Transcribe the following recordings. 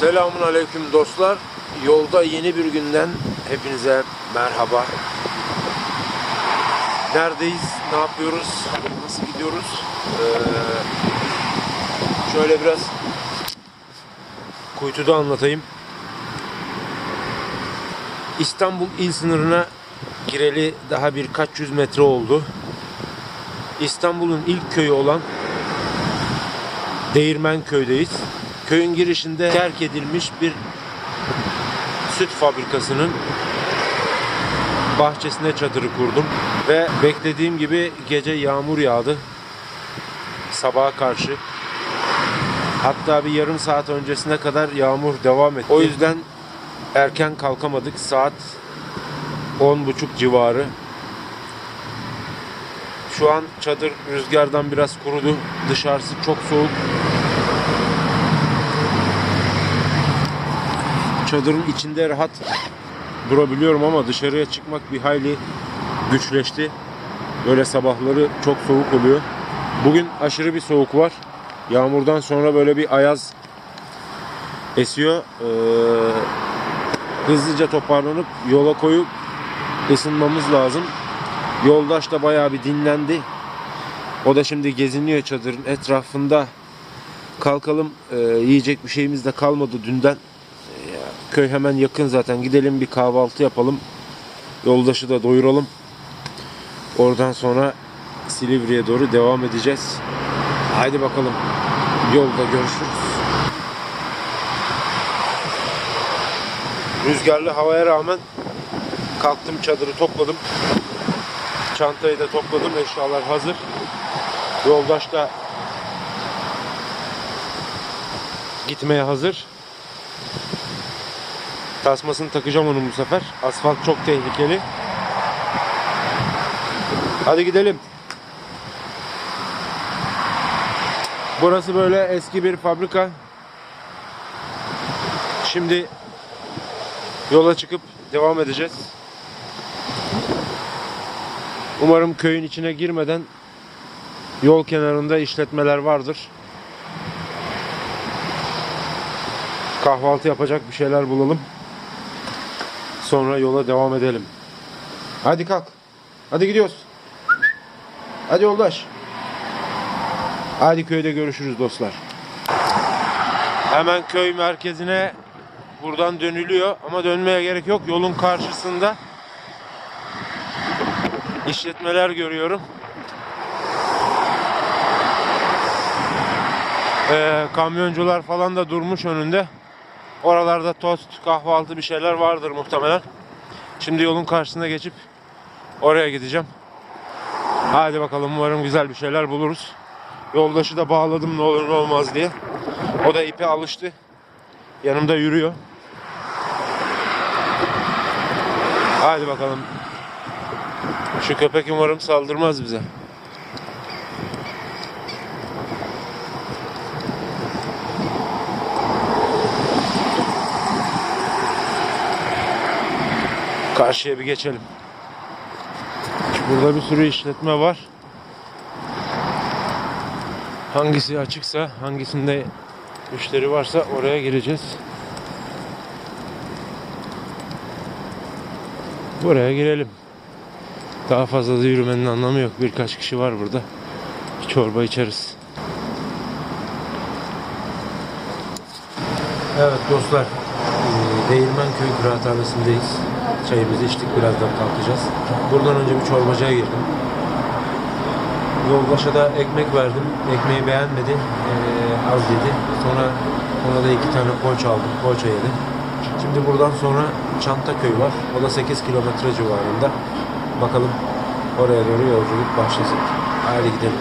Selamun aleyküm dostlar. Yolda yeni bir günden hepinize merhaba. Neredeyiz? Ne yapıyoruz? Nasıl gidiyoruz? Ee, şöyle biraz kuytuda anlatayım. İstanbul il sınırına gireli daha birkaç yüz metre oldu. İstanbul'un ilk köyü olan Değirmen köydeyiz. Köyün girişinde terk edilmiş bir süt fabrikasının bahçesine çadırı kurdum ve beklediğim gibi gece yağmur yağdı sabaha karşı. Hatta bir yarım saat öncesine kadar yağmur devam etti. O yüzden erken kalkamadık. Saat 10.30 civarı. Şu an çadır rüzgardan biraz kurudu. Dışarısı çok soğuk. Çadırın içinde rahat durabiliyorum ama dışarıya çıkmak bir hayli güçleşti. Böyle sabahları çok soğuk oluyor. Bugün aşırı bir soğuk var. Yağmurdan sonra böyle bir ayaz esiyor. Ee, hızlıca toparlanıp yola koyup ısınmamız lazım. Yoldaş da bayağı bir dinlendi. O da şimdi geziniyor çadırın etrafında. Kalkalım ee, yiyecek bir şeyimiz de kalmadı dünden. Ee, köy hemen yakın zaten. Gidelim bir kahvaltı yapalım. Yoldaşı da doyuralım. Oradan sonra Silivri'ye doğru devam edeceğiz. Haydi bakalım. Yolda görüşürüz. Rüzgarlı havaya rağmen kalktım çadırı topladım. Çantayı da topladım. Eşyalar hazır. Yoldaş da gitmeye hazır. Tasmasını takacağım onun bu sefer. Asfalt çok tehlikeli. Hadi gidelim. Burası böyle eski bir fabrika. Şimdi yola çıkıp devam edeceğiz. Umarım köyün içine girmeden yol kenarında işletmeler vardır. Kahvaltı yapacak bir şeyler bulalım. Sonra yola devam edelim. Hadi kalk. Hadi gidiyoruz. Hadi yoldaş. Hadi köyde görüşürüz dostlar. Hemen köy merkezine buradan dönülüyor ama dönmeye gerek yok. Yolun karşısında işletmeler görüyorum. Ee, kamyoncular falan da durmuş önünde. Oralarda tost, kahvaltı bir şeyler vardır muhtemelen. Şimdi yolun karşısına geçip oraya gideceğim. Hadi bakalım umarım güzel bir şeyler buluruz. Yoldaşı da bağladım ne olur ne olmaz diye. O da ipe alıştı. Yanımda yürüyor. Hadi bakalım. Şu köpek umarım saldırmaz bize. Karşıya bir geçelim. Burada bir sürü işletme var. Hangisi açıksa, hangisinde müşteri varsa oraya gireceğiz. Buraya girelim. Daha fazla da yürümenin anlamı yok. Birkaç kişi var burada. Bir çorba içeriz. Evet dostlar. eee, Değirmenköy Kıraathanesi'ndeyiz. Çayımızı içtik. Birazdan kalkacağız. Buradan önce bir çorbacıya girdim. Yoldaşa da ekmek verdim. Ekmeği beğenmedi. Eee, az yedi. Sonra ona da iki tane poğaça aldım. Poğaça yedi. Şimdi buradan sonra Çantaköy var. O da 8 kilometre civarında. Bakalım oraya doğru yolculuk başlasın. Haydi gidelim.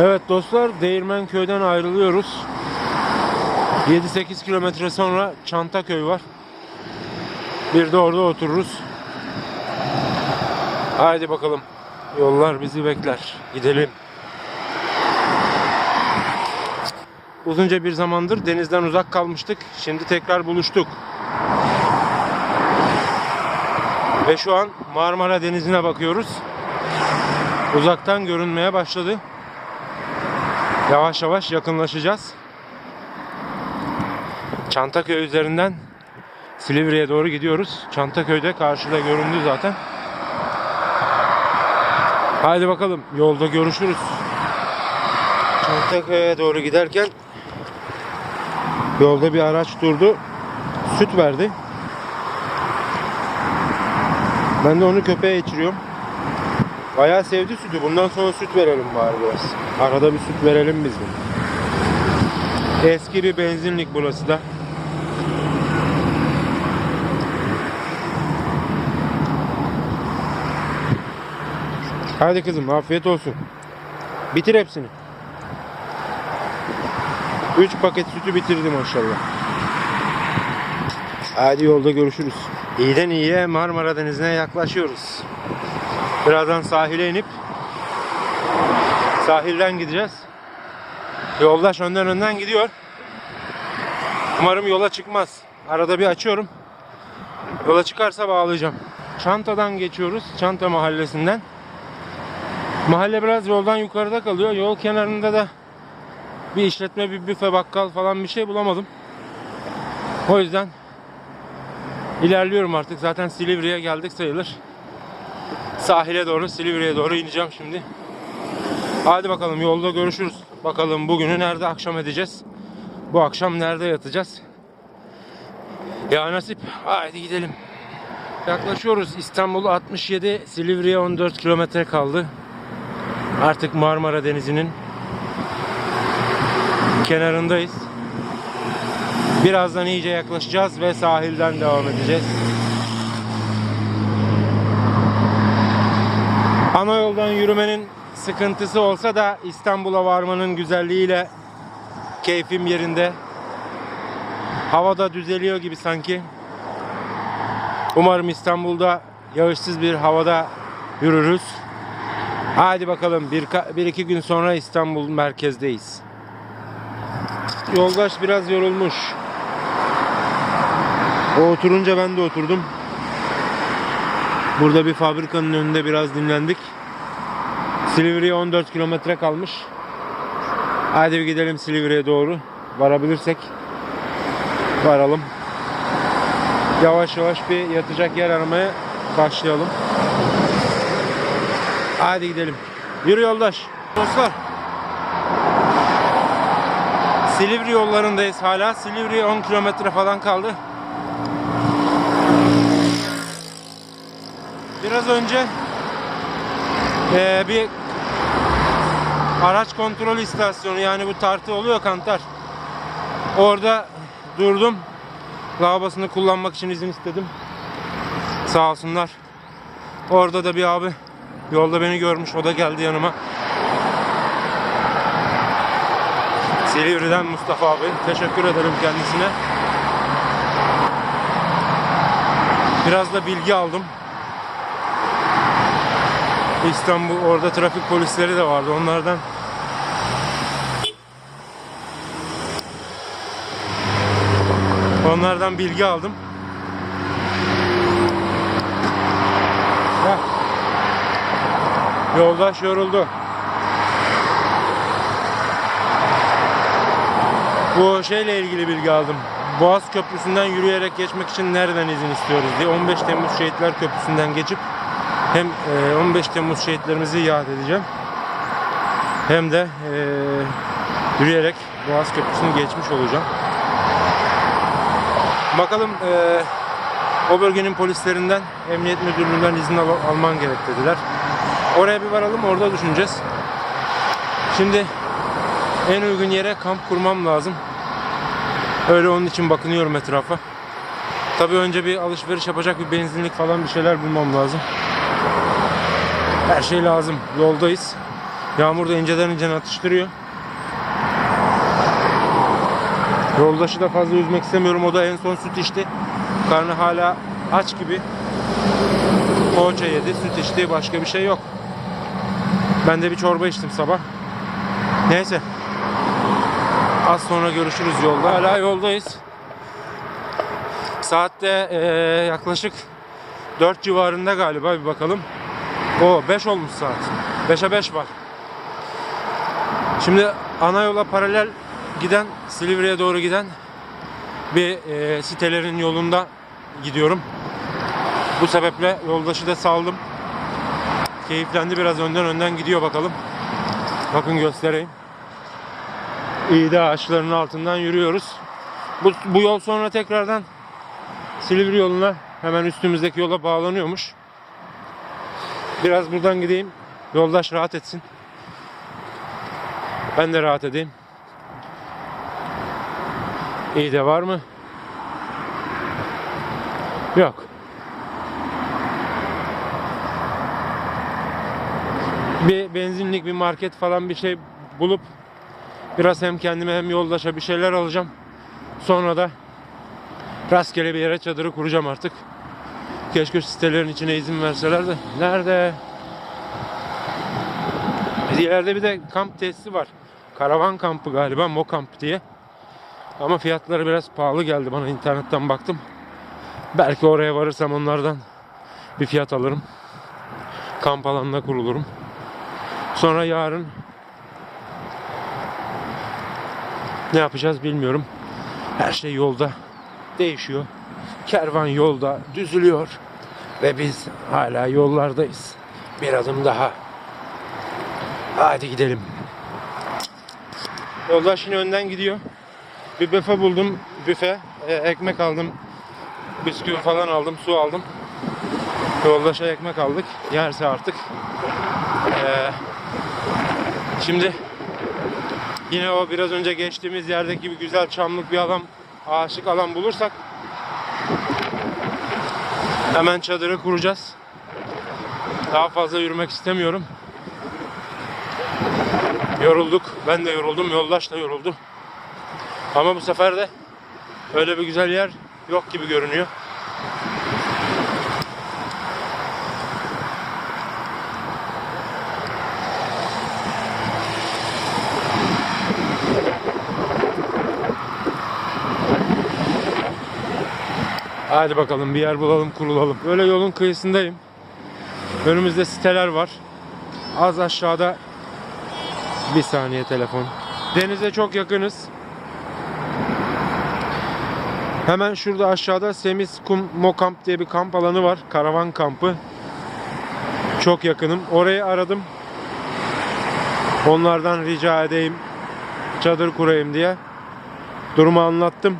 Evet dostlar Değirmenköy'den ayrılıyoruz. 7-8 kilometre sonra Çantaköy var. Bir de orada otururuz. Haydi bakalım. Yollar bizi bekler. Gidelim. Uzunca bir zamandır denizden uzak kalmıştık. Şimdi tekrar buluştuk. Ve şu an Marmara Denizi'ne bakıyoruz. Uzaktan görünmeye başladı. Yavaş yavaş yakınlaşacağız. Çantaköy üzerinden Silivri'ye doğru gidiyoruz. Çantaköy'de karşıda göründü zaten. Haydi bakalım yolda görüşürüz. Çantaköy'e doğru giderken yolda bir araç durdu. Süt verdi. Ben de onu köpeğe içiriyorum. Bayağı sevdi sütü. Bundan sonra süt verelim bari biraz. Arada bir süt verelim biz de. Eski bir benzinlik burası da. Hadi kızım afiyet olsun. Bitir hepsini. 3 paket sütü bitirdim maşallah. Hadi yolda görüşürüz. İyiden iyiye Marmara Denizi'ne yaklaşıyoruz. Birazdan sahile inip sahilden gideceğiz. Yoldaş önden önden gidiyor. Umarım yola çıkmaz. Arada bir açıyorum. Yola çıkarsa bağlayacağım. Çantadan geçiyoruz. Çanta mahallesinden. Mahalle biraz yoldan yukarıda kalıyor. Yol kenarında da bir işletme, bir büfe, bakkal falan bir şey bulamadım. O yüzden ilerliyorum artık. Zaten Silivri'ye geldik sayılır. Sahile doğru, Silivri'ye doğru ineceğim şimdi. Hadi bakalım yolda görüşürüz. Bakalım bugünü nerede akşam edeceğiz. Bu akşam nerede yatacağız. Ya nasip. Haydi gidelim. Yaklaşıyoruz. İstanbul 67, Silivri'ye 14 kilometre kaldı. Artık Marmara Denizi'nin kenarındayız. Birazdan iyice yaklaşacağız ve sahilden devam edeceğiz. Ana yoldan yürümenin sıkıntısı olsa da İstanbul'a varmanın güzelliğiyle keyfim yerinde. Havada düzeliyor gibi sanki. Umarım İstanbul'da yağışsız bir havada yürürüz. Hadi bakalım bir, bir iki gün sonra İstanbul merkezdeyiz. Yoldaş biraz yorulmuş. O oturunca ben de oturdum. Burada bir fabrikanın önünde biraz dinlendik. Silivri'ye 14 kilometre kalmış. Hadi bir gidelim Silivri'ye doğru. Varabilirsek varalım. Yavaş yavaş bir yatacak yer aramaya başlayalım. Hadi gidelim. Yürü yoldaş. Dostlar. Silivri yollarındayız hala. Silivri'ye 10 kilometre falan kaldı. Biraz önce eee, bir araç kontrol istasyonu yani bu tartı oluyor kantar. Orada durdum. Lavabosunu kullanmak için izin istedim. Sağ olsunlar. Orada da bir abi yolda beni görmüş. O da geldi yanıma. Silivri'den Mustafa abi. Teşekkür ederim kendisine. Biraz da bilgi aldım. İstanbul orada trafik polisleri de vardı onlardan. Onlardan bilgi aldım. Heh. Yoldaş yoruldu. Bu şeyle ilgili bilgi aldım. Boğaz Köprüsü'nden yürüyerek geçmek için nereden izin istiyoruz diye 15 Temmuz Şehitler Köprüsü'nden geçip hem e, 15 Temmuz şehitlerimizi yad edeceğim hem de e, yürüyerek Boğaz Köprüsü'nü geçmiş olacağım. Bakalım e, o bölgenin polislerinden, Emniyet Müdürlüğü'nden izin al- alman gerek dediler. Oraya bir varalım orada düşüneceğiz. Şimdi en uygun yere kamp kurmam lazım. Öyle onun için bakınıyorum etrafa. Tabii önce bir alışveriş yapacak bir benzinlik falan bir şeyler bulmam lazım. Her şey lazım. Yoldayız. Yağmur da inceden inceden atıştırıyor. Yoldaşı da fazla üzmek istemiyorum. O da en son süt içti. Karnı hala aç gibi. Poğaça yedi, süt içti. Başka bir şey yok. Ben de bir çorba içtim sabah. Neyse. Az sonra görüşürüz yolda. Hala yoldayız. Saatte eee, yaklaşık 4 civarında galiba bir bakalım. O 5 olmuş saat. 5'e 5 var. Şimdi ana yola paralel giden Silivri'ye doğru giden bir e, sitelerin yolunda gidiyorum. Bu sebeple yoldaşı da saldım. Keyiflendi biraz önden önden gidiyor bakalım. Bakın göstereyim. İğde ağaçlarının altından yürüyoruz. Bu, bu yol sonra tekrardan Silivri yoluna hemen üstümüzdeki yola bağlanıyormuş. Biraz buradan gideyim. Yoldaş rahat etsin. Ben de rahat edeyim. İyi de var mı? Yok. Bir benzinlik, bir market falan bir şey bulup biraz hem kendime hem yoldaşa bir şeyler alacağım. Sonra da rastgele bir yere çadırı kuracağım artık. Keşke sitelerin içine izin verseler de. Nerede? İleride bir de kamp tesisi var. Karavan kampı galiba, Mo Kamp diye. Ama fiyatları biraz pahalı geldi bana internetten baktım. Belki oraya varırsam onlardan bir fiyat alırım. Kamp alanına kurulurum. Sonra yarın ne yapacağız bilmiyorum. Her şey yolda değişiyor. Kervan yolda düzülüyor ve biz hala yollardayız. Bir adım daha. Hadi gidelim. Yoldaş yine önden gidiyor. Bir büfe buldum. Büfe. E, ekmek aldım. Bisküvi falan aldım. Su aldım. Yoldaşa ekmek aldık. Yerse artık. E, şimdi yine o biraz önce geçtiğimiz yerdeki gibi güzel çamlık bir alan, ağaçlık alan bulursak hemen çadırı kuracağız. Daha fazla yürümek istemiyorum. Yorulduk. Ben de yoruldum. Yoldaş da yoruldu. Ama bu sefer de öyle bir güzel yer yok gibi görünüyor. Hadi bakalım bir yer bulalım kurulalım. Böyle yolun kıyısındayım. Önümüzde siteler var. Az aşağıda bir saniye telefon. Denize çok yakınız. Hemen şurada aşağıda Semiz Kum Mo Kamp diye bir kamp alanı var. Karavan kampı. Çok yakınım. Orayı aradım. Onlardan rica edeyim çadır kurayım diye. Durumu anlattım.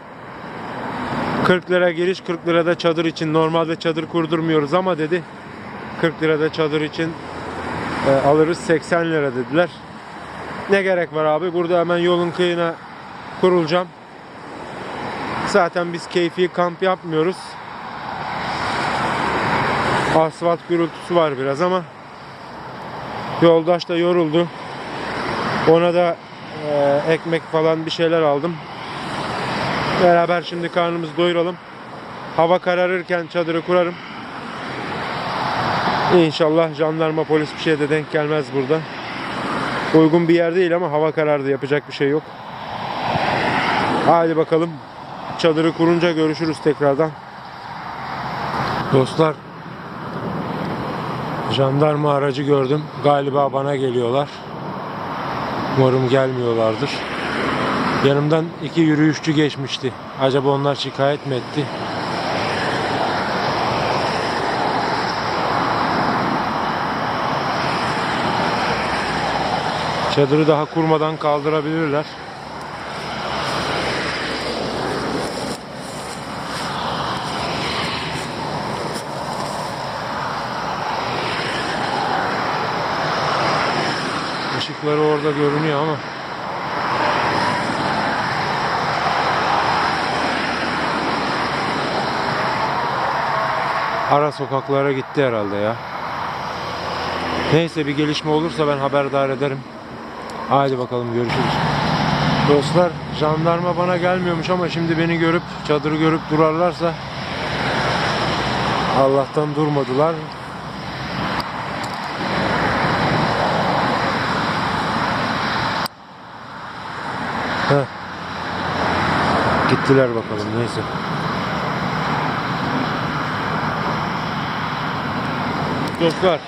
40 lira giriş 40 lirada çadır için normalde çadır kurdurmuyoruz ama dedi 40 lirada çadır için e, alırız 80 lira dediler. Ne gerek var abi? Burada hemen yolun kıyına kurulacağım. Zaten biz keyfi kamp yapmıyoruz. Asfalt gürültüsü var biraz ama yoldaş da yoruldu. Ona da e, ekmek falan bir şeyler aldım. Beraber şimdi karnımızı doyuralım. Hava kararırken çadırı kurarım. İnşallah jandarma polis bir şeye de denk gelmez burada. Uygun bir yer değil ama hava karardı yapacak bir şey yok. Hadi bakalım. Çadırı kurunca görüşürüz tekrardan. Dostlar jandarma aracı gördüm. Galiba bana geliyorlar. Umarım gelmiyorlardır. Yanımdan iki yürüyüşçü geçmişti. Acaba onlar şikayet mi etti? Çadırı daha kurmadan kaldırabilirler. Işıkları orada görünüyor ama ara sokaklara gitti herhalde ya. Neyse bir gelişme olursa ben haberdar ederim. Haydi bakalım görüşürüz. Dostlar jandarma bana gelmiyormuş ama şimdi beni görüp çadırı görüp durarlarsa Allah'tan durmadılar. Heh. Gittiler bakalım neyse. Dostlar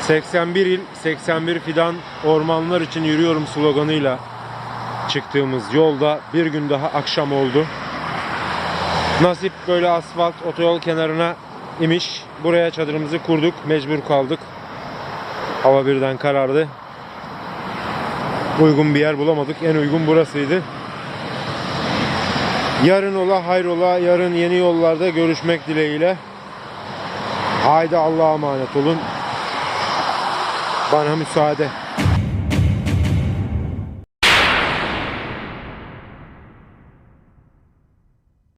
81 il 81 fidan ormanlar için yürüyorum sloganıyla çıktığımız yolda bir gün daha akşam oldu. Nasip böyle asfalt otoyol kenarına imiş. Buraya çadırımızı kurduk. Mecbur kaldık. Hava birden karardı. Uygun bir yer bulamadık. En uygun burasıydı. Yarın ola hayrola yarın yeni yollarda görüşmek dileğiyle. Haydi Allah'a emanet olun. Bana müsaade.